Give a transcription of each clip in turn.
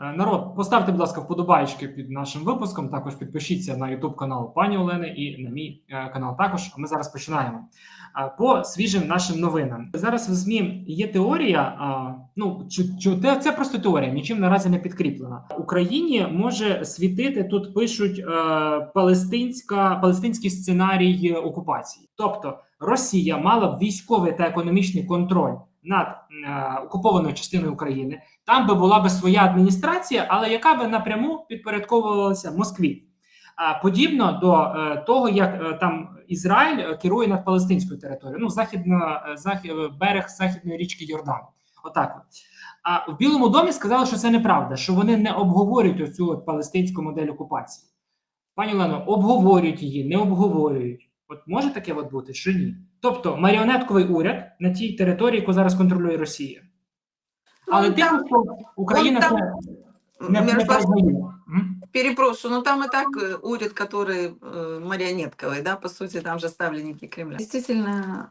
Е, Народ, поставте, будь ласка, вподобайки під нашим випуском. Також підпишіться на YouTube канал пані Олени і на мій е, канал. Також А ми зараз починаємо. Е, По свіжим нашим новинам. Зараз в ЗМІ є теорія. Ну це просто теорія, нічим наразі не підкріплена. Україні може світити тут. Пишуть палестинська палестинський сценарій окупації. Тобто Росія мала б військовий та економічний контроль над е, окупованою частиною України. Там би була би своя адміністрація, але яка би напряму підпорядковувалася Москві. А подібно до е, того, як е, там Ізраїль е, керує над палестинською територією, ну західна е, захід, берег західної річки Йордан. Отак. От. А в Білому домі сказали, що це неправда, що вони не обговорюють оцю от палестинську модель окупації. Пані Олено, обговорюють її, не обговорюють. От може таке от бути чи ні? Тобто маріонетковий уряд на тій території, яку зараз контролює Росія. Але Ну, тим, там- що Україна там- це не, не Мирослав, признає. М? перепрошую, ну там и так э, уряд, который э, марионетковый, да, по сути, там же ставленники Кремля. Действительно,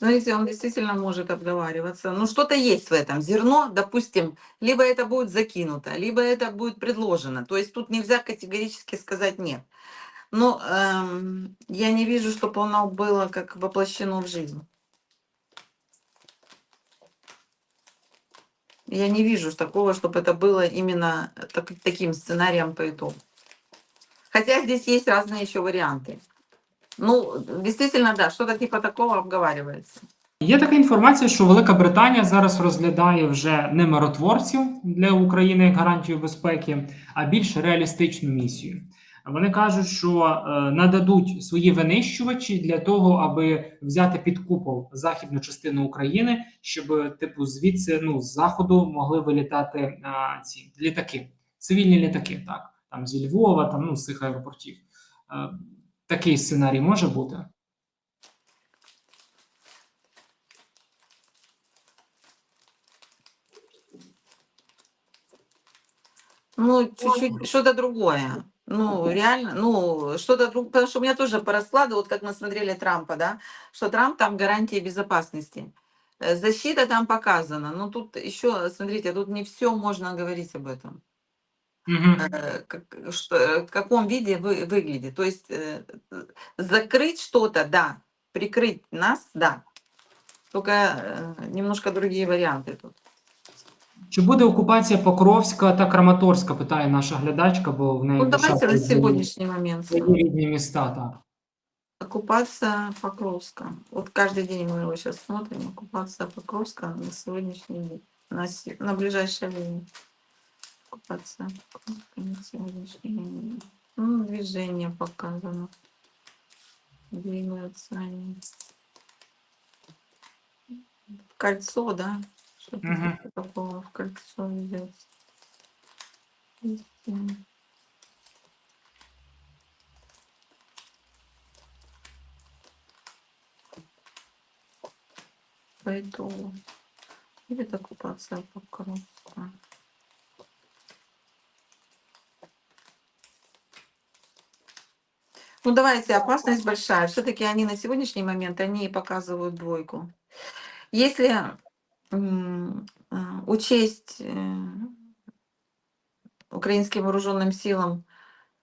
Смотрите, он действительно может обговариваться. Ну, что-то есть в этом. Зерно, допустим, либо это будет закинуто, либо это будет предложено. То есть тут нельзя категорически сказать нет. Но эм, я не вижу, чтобы оно было как воплощено в жизнь. Я не вижу такого, чтобы это было именно так- таким сценарием по итогу. Хотя здесь есть разные еще варианты. Ну, действительно, да, что-то типа такого обговаривается. Є така інформація, що Велика Британія зараз розглядає вже не миротворців для України як гарантію безпеки, а більш реалістичну місію. Вони кажуть, що е, нададуть свої винищувачі для того, аби взяти під купол західну частину України, щоб типу звідси ну з заходу могли вилітати а, ці літаки, цивільні літаки, так там зі Львова, там ну з цих аеропортів. Такий сценарій може бути. Ну, чуть-чуть что-то другое. Ну, реально, ну, что-то другое. Потому что у меня тоже по раскладу, вот как мы смотрели Трампа, да, что Трамп там гарантия безопасности. Э, Защита там показана. Но тут еще, смотрите, тут не все можно говорить об этом. Угу. Э, как- что- э, в каком виде вы, выглядит. То есть э, э, закрыть что-то, да, прикрыть нас, да. Только э, немножко другие варианты тут. Чи буде окупація Покровська та Краматорська? Питає наша глядачка, бо в неї Ну, давайте душа на тут сегодняшний момент. свої рідні міста. Так. Оккупация Покровска. Вот каждый день мы его сейчас смотрим. Оккупация Покровска на сегодняшний день. На, се- на ближайшее время. День. Ну, движение показано. Двигаются они. Кольцо, да? Что-то типа такого в кольцо идет. Пойду. Будет оккупация Покровска. Ну давайте, опасность большая. Все-таки они на сегодняшний момент, они показывают двойку. Если а, учесть э, украинским вооруженным силам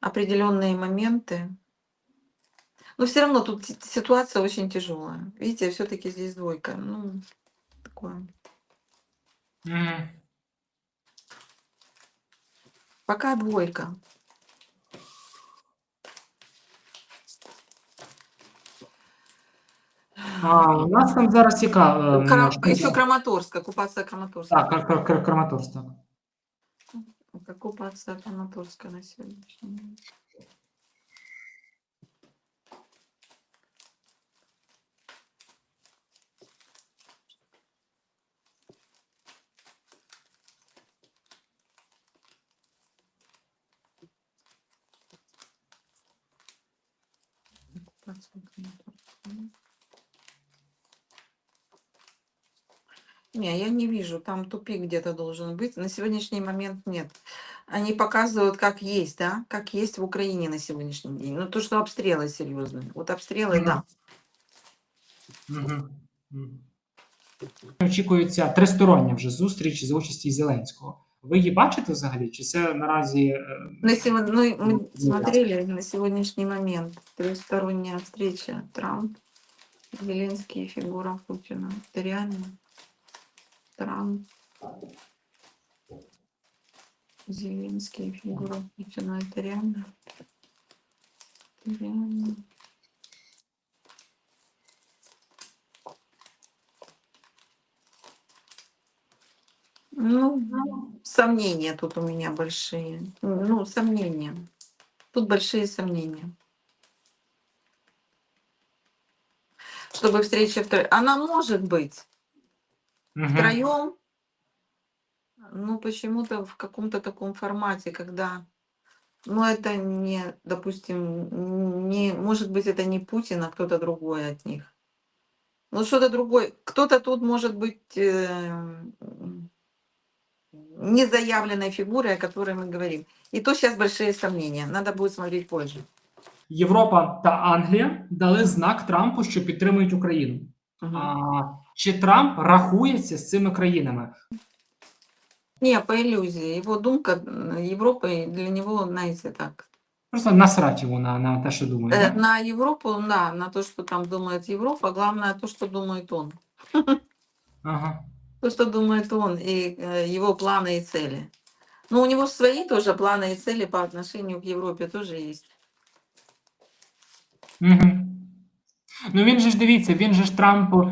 определенные моменты, но все равно тут си- ситуация очень тяжелая. Видите, все-таки здесь двойка. Ну, такое. Пока двойка. А, у нас там зараз яка? е, Кра- що Еще там? Краматорск, оккупация Краматорска. Так, Кр- Кр- Кр- Краматорськ, так. Оккупация Краматорска на сегодняшний день. Оккупация Краматорска. Не, я не вижу. Там тупик где-то должен быть. На сегодняшний момент нет. они показывают, как есть, да, как есть в Украине на сегодняшний день. Ну, то, что обстрелы серьезные. Вот обстрелы, Мгм. да. Мгм. Мгм. Очікується тристороння вже зустріч за участі Зеленського. Ви її бачите взагалі? Чи це наразі е, На сего- ну, мы Ну, смотрели на сегодняшний момент трехсторонняя встреча Трамп, Зеленский и фигура Путина. Это Реально Трамп, Зеленский и Путина. Это реально. Это реально. Ну, сомнения тут у меня большие. Ну, сомнения. Тут большие сомнения. Чтобы встреча втроем. Она может быть мгм. втроем, ну, почему-то в каком-то таком формате, когда, ну, это не, допустим, не, может быть, это не Путин, а кто-то другой от них. Ну, что-то другое. Кто-то тут может быть э, м, не заявленной фигурой, о которой мы говорим. И то сейчас большие сомнения. Надо будет смотреть позже. Європа та Англія дали знак Трампу, що підтримують Україну. Мгм. А, чи Трамп рахується з цими країнами? Не, по иллюзии. Его думка м, Европы для него, знаете, так. Просто насрать йому на, на те, що думає. Э, да? На Европу, да, на то, что там думает Европа, главное то, что думает он. Ага. То, что думает он, и э, его планы и цели. Ну, у него свои тоже планы и цели по отношению к Европе тоже есть. Угу. Ну він же ж дивіться, він же ж Трампу е,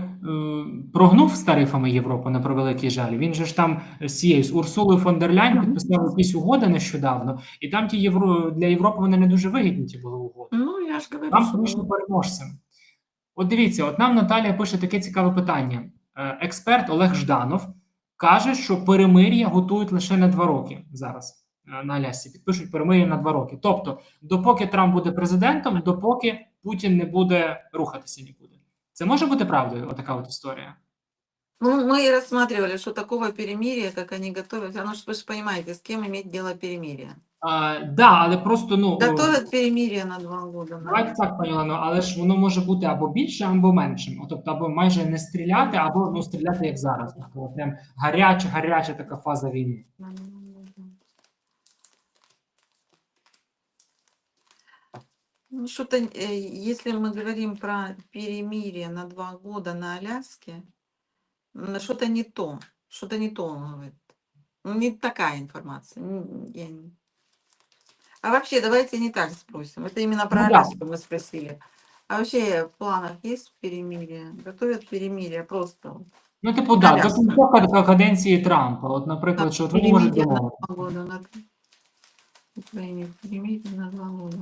прогнув з тарифами Європу на превеликий жаль. Він же ж там з цією з Урсулою фон дер Ляйн підписав якісь угоди нещодавно, і там ті євро для Європи вони не дуже вигідні. Ті були угоди. Ну, я же говорю, Трамп что... вийшов переможцем. От дивіться, от нам Наталія пише таке цікаве питання. Е, Експерт Олег Жданов каже, що перемир'я готують лише на два роки зараз е, на Алясці. Підпишуть перемир'я на два роки. Тобто, допоки Трамп буде президентом, допоки Путін не буде рухатися нікуди. Це може бути правдою? Отака от історія. Ну, мы и рассматривали, что такого перемирия, как они готовят, оно ж, вы же понимаете, с кем иметь дело перемирия. А, да, але просто ну е, Готовят перемирие на два года. Давайте так, пані Олено, але ж воно може бути або більше, або меншим. От, Тобто, або майже не стріляти, або ну стріляти як зараз. Тобто, от прям гаряча, гаряча така фаза війни. Ну, что-то, э, если мы говорим про перемирие на два года на Аляске, м, что-то не то, что-то не то он говорит. Ну, Не такая информация. н- я не- А вообще, давайте не так спросим. Это именно про Ну да. Аляску мы спросили. А вообще в планах есть перемирие? Готовят перемирие просто? Ну, типу, да, до Аляска. кінця кад- каденції Трампа. От, наприклад, що от вони можуть Перемирие на домовити. два года. На... Украине перемирие на два года.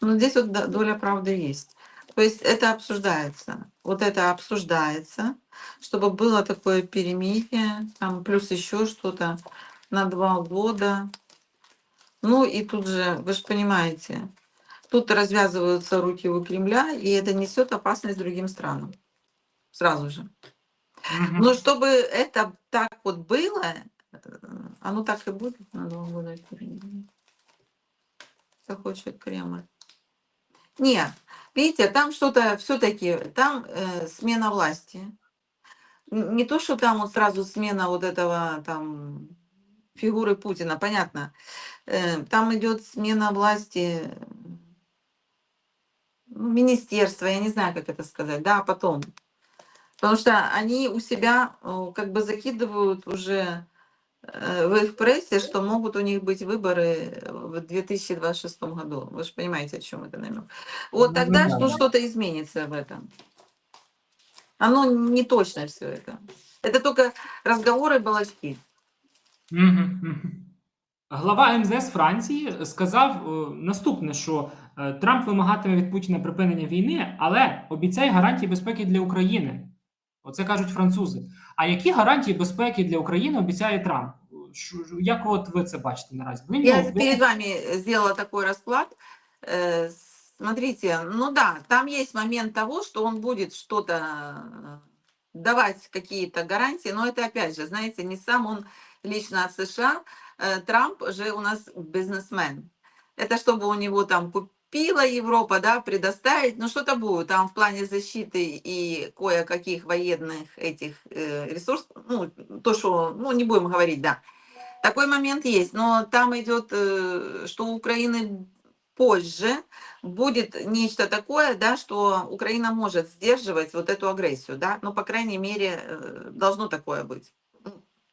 Мгм. Ну, здесь вот до- доля правды есть. То есть это обсуждается. Вот это обсуждается, чтобы было такое перемирие, там плюс еще что-то на два года. Ну и тут же, вы же понимаете, тут развязываются руки у Кремля, и это несет опасность другим странам. Сразу же. Мгм. Но чтобы это так вот было, э, оно так и будет на два года. Как хочет Кремль. Нет, видите, там что-то все-таки, там э, смена власти. Не то, что там вот сразу смена вот этого там фигуры Путина, понятно. Э, Там идет смена власти ну, министерства, я не знаю, как это сказать, да, потом. Потому что они у себя э, как бы закидывают уже э, в их прессе, что могут у них быть выборы в 2026 году. Вы же понимаете, о чем это намек. Вот Ну тогда да. что- что-то изменится в этом. Оно не точно все это. Это только разговоры балачки. Мгм, мгм. Глава МЗС Франції сказав е, наступне: що е, Трамп вимагатиме від Путіна припинення війни, але обіцяє гарантії безпеки для України. Оце кажуть французи. А які гарантії безпеки для України обіцяє Трамп? Що- Як от ви це бачите наразі? Він, Я ну, перед вами сделала такой расклад. Э, Смотрите, ну да, там есть момент того, что он будет что-то э, давать какие-то гарантии, но это опять же, знаете, не сам он лично от США, э, Трамп же у нас бизнесмен. Это чтобы у него там купила Европа, да, предоставить, ну что-то будет там в плане защиты и кое-каких военных этих э, ресурсов, ну, то, что, ну, не будем говорить, да. Такой момент есть, но там идет, э, что у Украины позже будет нечто такое, да, что Украина может сдерживать вот эту агрессию, да, ну, по крайней мере, э, должно такое быть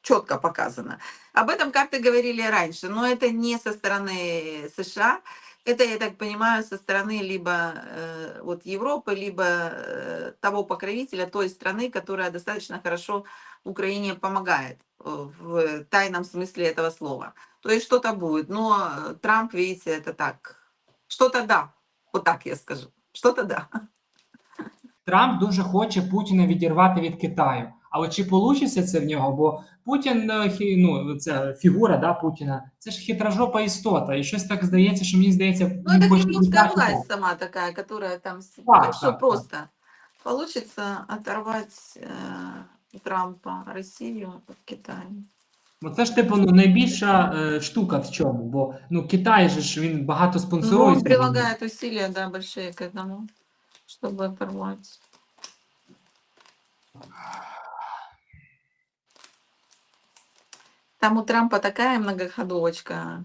четко показано. Об этом как-то говорили раньше, но это не со стороны США, это, я так понимаю, со стороны либо э, вот Европы, либо э, того покровителя той страны, которая достаточно хорошо Украине помогает э, в тайном смысле этого слова. То есть что-то будет, но э, Трамп, видите, это так, что-то да, вот так я скажу, что-то да. Трамп дуже хоче Путіна відірвати від Китаю. Але чи вийде це в нього? Бо Путін, е, хі- ну це фігура да, Путіна, це ж хитрожопа істота. І щось так здається, що мені здається, Ну, він это хоче кремлевская віддати власть сама такая, которая там... с- Да, так что да, да. просто получится оторвать э, Трампа Россию от Китая. Бо це ж типу ну, найбільша е, штука в чому. Бо ну Китай же ж він багато Ну, спонсорує. он цього. прилагает усилия, да, большие к этому, чтобы оторвать. Там у Трампа такая многоходовочка.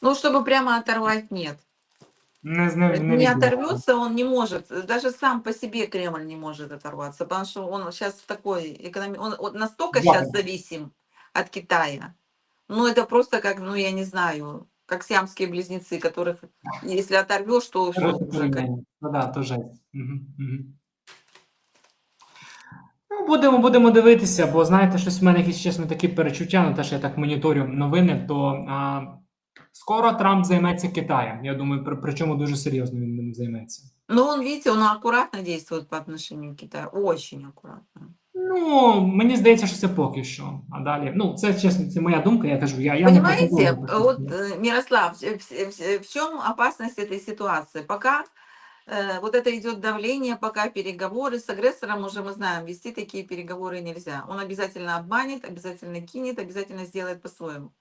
Ну, чтобы прямо оторвать, нет. Не, не, не відбувається. оторвется, он не может, даже сам по себе Кремль не может оторваться, потому что он сейчас в такой экономи... он вот настолько Да. сейчас зависим от Китая. Ну, это просто как, ну, я не знаю, как сиамские близнецы, которых, если оторвешь, то все Хороше уже. кон- порівняння. Ну да, то жесть. Угу, угу. Ну, будемо, будемо дивитися, бо знаєте, щось в мене якісь чесно такі перечуття, ну те, що я так моніторю новини, то а, скоро Трамп займеться Китаєм. Я думаю, при, причому дуже серйозно він ним займеться. Но он, видите, он аккуратно действует по отношению к Китаю, очень аккуратно. Ну, мені здається, що це поки що. А далі, ну, це чесно, це моя думка, я кажу, я, я не Понимаете, претендую. вот, э, Мирослав, в, в- в чем опасность этой ситуации? Пока э, вот это идет давление, пока переговоры с агрессором, уже мы знаем, вести такие переговоры нельзя. Он обязательно обманет, обязательно кинет, обязательно сделает по-своему.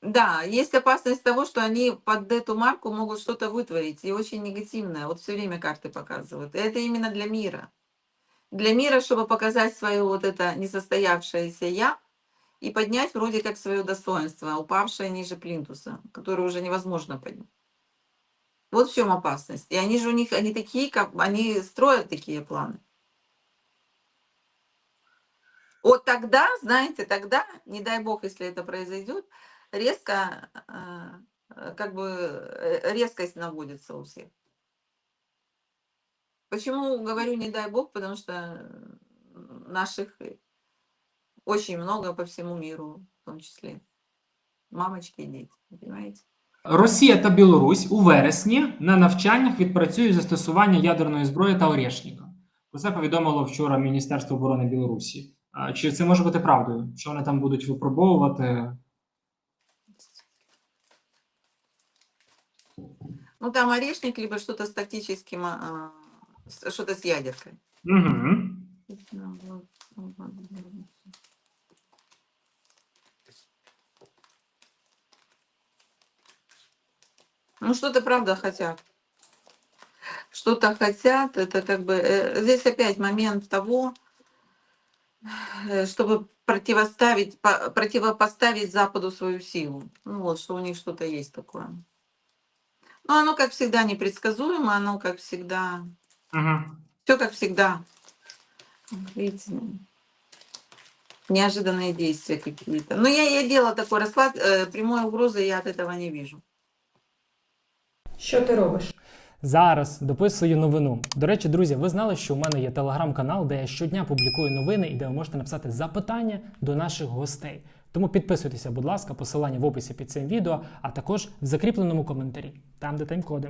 Да, есть опасность того, что они под эту марку могут что-то вытворить, и очень негативное. Вот все время карты показывают. И это именно для мира. Для мира, чтобы показать свое вот это несостоявшееся «я», и поднять вроде как свое достоинство, упавшее ниже плинтуса, которое уже невозможно поднять. Вот в чем опасность. И они же у них, они такие, как они строят такие планы. Вот тогда, знаете, тогда, не дай бог, если это произойдет, резко, э, э, как бы э, резкость наводится у всех. Почему говорю не дай бог? Потому что наших очень много по всему миру, в том числе мамочки и дети, понимаете? Росія та Білорусь у вересні на навчаннях відпрацюють застосування ядерної зброї та Орешника. Про це повідомило вчора Міністерство оборони Білорусі. Чи це може бути правдою? Що вони там будуть випробовувати? Ну там орешник, либо что-то с тактическим, что-то с ядеркой. Угу. Ну, что-то правда хотят. Что-то хотят, это как бы... э, Здесь опять момент того, э, чтобы противоставить, по- противопоставить Западу свою силу. Ну вот, что у них что-то есть такое. Ну, оно, как всегда, непредсказуемо, оно, как всегда... Угу. Все как всегда. Видите, неожиданные действия какие-то. Но я, я делала такой расклад, э, прямой угрозы я от этого не вижу. Що ти робиш? Зараз дописую новину. До речі, друзі, ви знали, що у мене є телеграм-канал, де я щодня публікую новини і де ви можете написати запитання до наших гостей. Тому підписуйтеся, будь ласка, посилання в описі під цим відео, а також в закріпленому коментарі, там де тайм-коди.